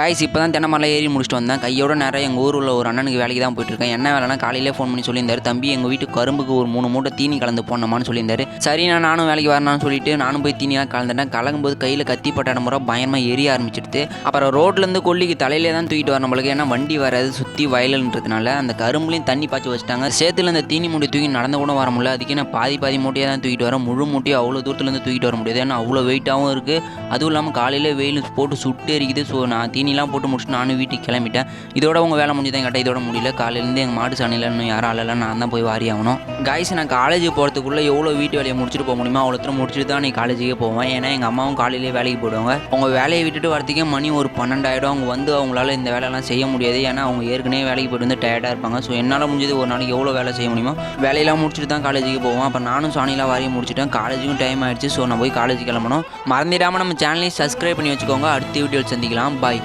Guys இப்போ தான் தென்னமரில் ஏறி முடிச்சுட்டு வந்தேன். கையோட நேரம் எங்கள் ஊரில் ஒரு அண்ணனுக்கு வேலைக்கு தான் போயிட்டு இருக்கேன் என்ன வேலைனா காலையிலே ஃபோன் பண்ணி சொல்லியிருந்தார் தம்பி எங்கள் வீட்டு கரும்புக்கு ஒரு மூணு மூட்டை தீனி கலந்து போனோமான்னு சொல்லியிருந்தாரு. சரி நான் நானும் வேலைக்கு வரணும்னு சொல்லிட்டு நானும் போய் தீனியாக கலந்துட்டேன். கலங்கும்போது கையில் கத்தி பட்ட முறை பயமாக எரிய ஆரம்பிச்சிடுது அப்புறம் ரோட்லேருந்து கொல்லிக்கு தலையிலே தான் தூக்கிட்டு வர நம்மளுக்கு ஏன்னா வண்டி வராது சுற்றி வயலுன்றதுனால அந்த கரும்புலையும் தண்ணி பாய்ச்சி வச்சுட்டாங்க. சேத்துல அந்த தீனி மூட்டை தூக்கி நடந்து கூட வர முடியல. அதுக்கு நான் பாதி பாதி மூட்டையாக தான் தூக்கிட்டு வரேன் முழு மூட்டையும் அவ்வளோ தூரத்துலேருந்து தூக்கிட்டு வர முடியாது. ஏன்னா அவ்வளோ வெயிட்டாகவும் இருக்குது அதுவும் இல்லாமல் காலையில் வெயில் போட்டு சுட்டு எரிக்குது ஸோ நான் தீனிலாம் போட்டு முடிச்சுட்டு நானும் வீட்டுக்கு கிளம்பிட்டேன். இதோட உங்கள் வேலை முடிஞ்சதான் கேட்டால் இதோட முடியல. காலையிலேருந்து எங்கள் மாட்டு சாணியில் இன்னும் யாரும் அழல நான் தான் போய் வாரி ஆகணும். காய்ஸ் நான் காலேஜ் போகிறதுக்குள்ளே எவ்வளோ வீட்டு வேலையை முடிச்சுட்டு போக முடியுமோ அவ்வளோ தூரம் முடிச்சுட்டு தான் நீ காலேஜுக்கே போவேன். ஏன்னா எங்கள் அம்மாவும் காலையிலேயே வேலைக்கு போயிடுவாங்க. அவங்க வேலையை விட்டுட்டு வரதுக்கே மணி ஒரு பன்னெண்டாயிரம். அவங்க வந்து அவங்களால இந்த வேலையெல்லாம் செய்ய முடியாது. ஏன்னா அவங்க ஏற்கனவே வேலைக்கு போயிட்டு வந்து டயர்டாக இருப்பாங்க. ஸோ என்னால் முடிஞ்சது ஒரு நாளைக்கு எவ்வளோ வேலை செய்ய முடியுமோ வேலையெல்லாம் முடிச்சுட்டு தான் காலேஜுக்கு போவோம் அப்போ நானும் சாணிலாம் வாரி முடிச்சுட்டேன். காலேஜுக்கும் டைம் ஆயிடுச்சு. ஸோ நான் போய் காலேஜ் கிளம்பணும். மறந்துடாமல் நம்ம சேனலையும் சப்ஸ்கிரைப் பண்ணி வச்சுக்கோங்க. அடுத்த வீடியோவில் சந்திக்கலாம். பாய்